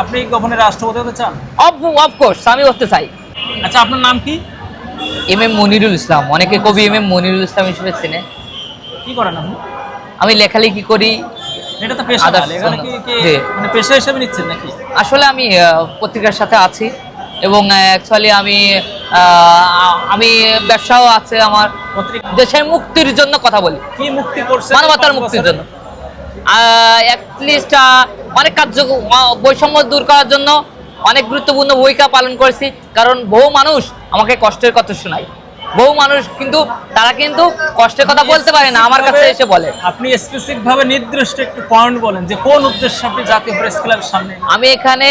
আপনি কখনো রাষ্ট্রপতি হতে চান? অফকোর্স আমি করতে চাই। আচ্ছা আপনার নাম কি? M M Monirul Islam. অনেকে কবি এম এম মনিরুল ইসলাম হিসেবে চেনে। কি করেন আপনি? আমি লেখালেখি করি। এটা তো পেশা। মানে পেশা হিসেবে নিচ্ছেন নাকি? আসলে আমি পত্রিকার সাথে আছি এবং অ্যাকচুয়ালি আমি আমি ব্যবসাও আছে আমার। দেশের মুক্তির জন্য কথা বলি। কি মুক্তি করছে মানবতার মুক্তির জন্য। অ্যাটলিস্ট অনেক কার্য বৈষম্য দূর করার জন্য অনেক গুরুত্বপূর্ণ ভূমিকা পালন করেছি। কারণ বহু মানুষ আমাকে কষ্টের কথা শোনায়। বহু মানুষ কিন্তু তারা কিন্তু কষ্টের কথা বলতে পারে না আমার কাছে এসে বলে। আপনি স্পেসিফিক ভাবে নির্দিষ্ট একটু পয়েন্ট বলেন যে কোন উদ্দেশ্যে আপনি জাতীয় প্রেস ক্লাবের সামনে আমি এখানে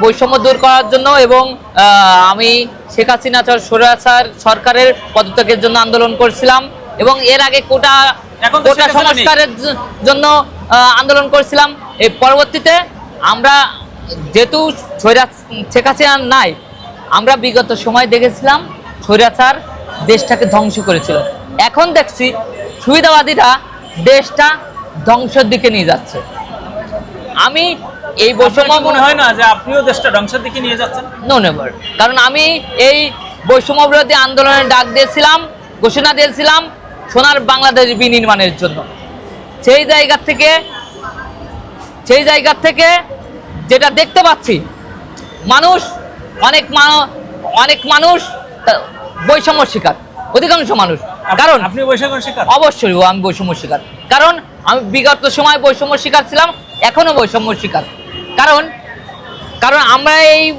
বৈষম্য দূর করার জন্য এবং আমি শেখ হাসিনা সর- স্বৈরাচার সরকারের পদত্যাগের জন্য আন্দোলন করছিলাম এবং এর আগে কোটা কোটা। সংস্কারের জন্য আন্দোলন করছিলাম। এই পরবর্তীতে আমরা যেহেতু স্বৈরা শেখ হাসিনা নাই আমরা বিগত সময় দেখেছিলাম স্বৈরাচার দেশটাকে ধ্বংস করেছিল। এখন দেখছি সুবিধাবাদীরা দেশটা ধ্বংসের দিকে নিয়ে যাচ্ছে। আমি এই বৈষম্য মনে হয় না যে আপনিও দেশটা ধ্বংসের দিকে নিয়ে যাচ্ছেন? নো নেভার কারণ আমি এই বৈষম্য বিরোধী আন্দোলনের ডাক দিয়েছিলাম ঘোষণা দিয়েছিলাম সোনার বাংলাদেশ বিনির্মাণের জন্য। সেই জায়গা থেকে সেই জায়গার থেকে যেটা দেখতে পাচ্ছি মানুষ অনেক অনেক মানুষ বৈষম্য শিকার অধিকাংশ মানুষ। কারণ আপনি বৈষম্য শিকার? অবশ্যই আমি বৈষম্য শিকার। কারণ আমি বিগত সময় বৈষম্য শিকার ছিলাম এখনও বৈষম্য শিকার। কারণ কারণ আমরা এই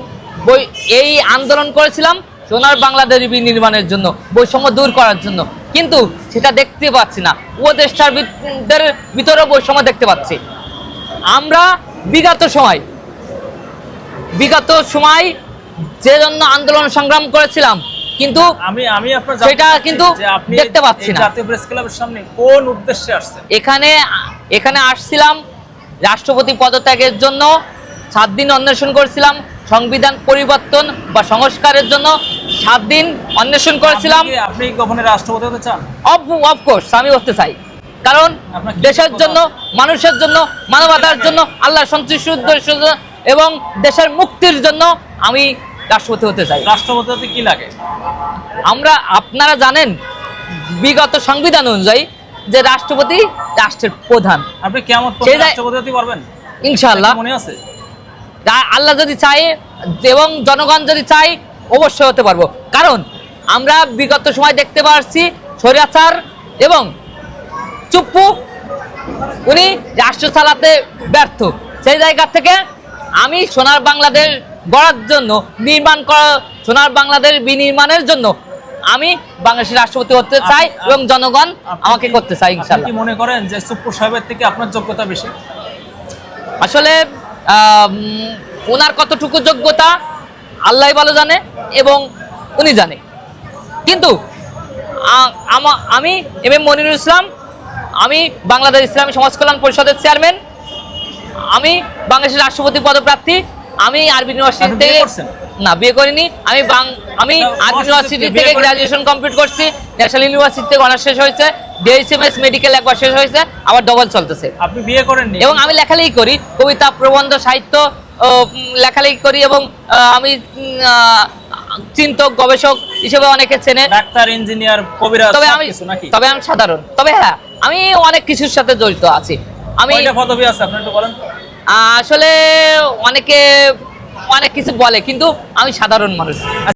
বই- এই আন্দোলন করেছিলাম সোনার বাংলাদেশ বিনির্মাণের জন্য বৈষম্য দূর করার জন্য। কিন্তু সেটা দেখতে পাচ্ছি না। উপদেষ্টার ভিতরে বৈষম্য দেখতে পাচ্ছি। আমরা বিগত সময় বিগত সময় যে জন্য আন্দোলন সংগ্রাম করেছিলাম কিন্তু আমি আমি আপনার সেটা কিন্তু দেখতে পাচ্ছি না। জাতীয় প্রেস ক্লাবের সামনে কোন উদ্দেশ্যে আসছেন? এখানে এখানে আসছিলাম রাষ্ট্রপতি পদত্যাগের জন্য সাত দিন অন্বেষণ করেছিলাম সংবিধান পরিবর্তন বা সংস্কারের জন্য সাত দিন অন্বেষণ করেছিলাম। আপনি কখনো রাষ্ট্রপতি হতে চান? অফকোর্স আমি করতে চাই। কারণ দেশের জন্য মানুষের জন্য মানবতার জন্য আল্লাহ সন্তুষ্ট উদ্দেশ্যের এবং দেশের মুক্তির জন্য আমি রাষ্ট্রপতি হতে চাই। রাষ্ট্রপতি হতে কি লাগে? আমরা আপনারা জানেন বিগত সংবিধান অনুযায়ী যে রাষ্ট্রপতি রাষ্ট্রের প্রধান। আপনি কেমন রাষ্ট্রপতি হতে পারবেন? ইনশাআল্লাহ। মনে আছে? আল্লাহ যদি চায় এবং জনগণ যদি চায় অবশ্যই হতে পারব। কারণ আমরা বিগত সময় দেখতে পাচ্ছি স্বৈরাচার এবং চুপ্পু উনি রাষ্ট্র চালাতে ব্যর্থ। সেই জায়গা থেকে আমি সোনার বাংলাদেশ গড়ার জন্য নির্মাণ করা সোনার বাংলাদেশ বিনির্মাণের জন্য আমি বাংলাদেশের রাষ্ট্রপতি হতে চাই এবং জনগণ আমাকে করতে চাই আপনি ইনশাল্লাহ কি মনে করেন যে সুপ্পু সাহেবের থেকে আপনার যোগ্যতা বেশি? আসলে ওনার কতটুকু যোগ্যতা আল্লাহ ভালো জানে এবং উনি জানে। কিন্তু আমি এম এম মনিরুল ইসলাম আমি বাংলাদেশ ইসলামী সমাজ কল্যাণ পরিষদের চেয়ারম্যান আমি বাংলাদেশের রাষ্ট্রপতি পদপ্রার্থী আমি আরবি ইউনিভার্সিটি থেকে না বিয়ে করিনি। আমি আমি আরবি ইউনিভার্সিটি থেকে গ্রাজুয়েশন কমপ্লিট করছি। ন্যাশনাল ইউনিভার্সিটি থেকে অনার্স শেষ হয়েছে। ডিএসএমএস মেডিকেল একবার শেষ হয়েছে। আবার ডবল চলতেছে। আপনি বিয়ে করেননি? এবং আমি লেখালেখি করি। কবিতা প্রবন্ধ সাহিত্য লেখালেখি করি এবং আমি চিন্তক গবেষক হিসেবে অনেকে চেনে। ডাক্তার ইঞ্জিনিয়ার কবিরাজ তবে আমি তবে আমি সাধারণ। তবে হ্যাঁ আমি অনেক কিছুর সাথে জড়িত আছি। আমি কয়টা পদবি আছে? আপনি একটু বলেন আহ, আসলে অনেকে অনেক কিছু বলে কিন্তু আমি সাধারণ মানুষ।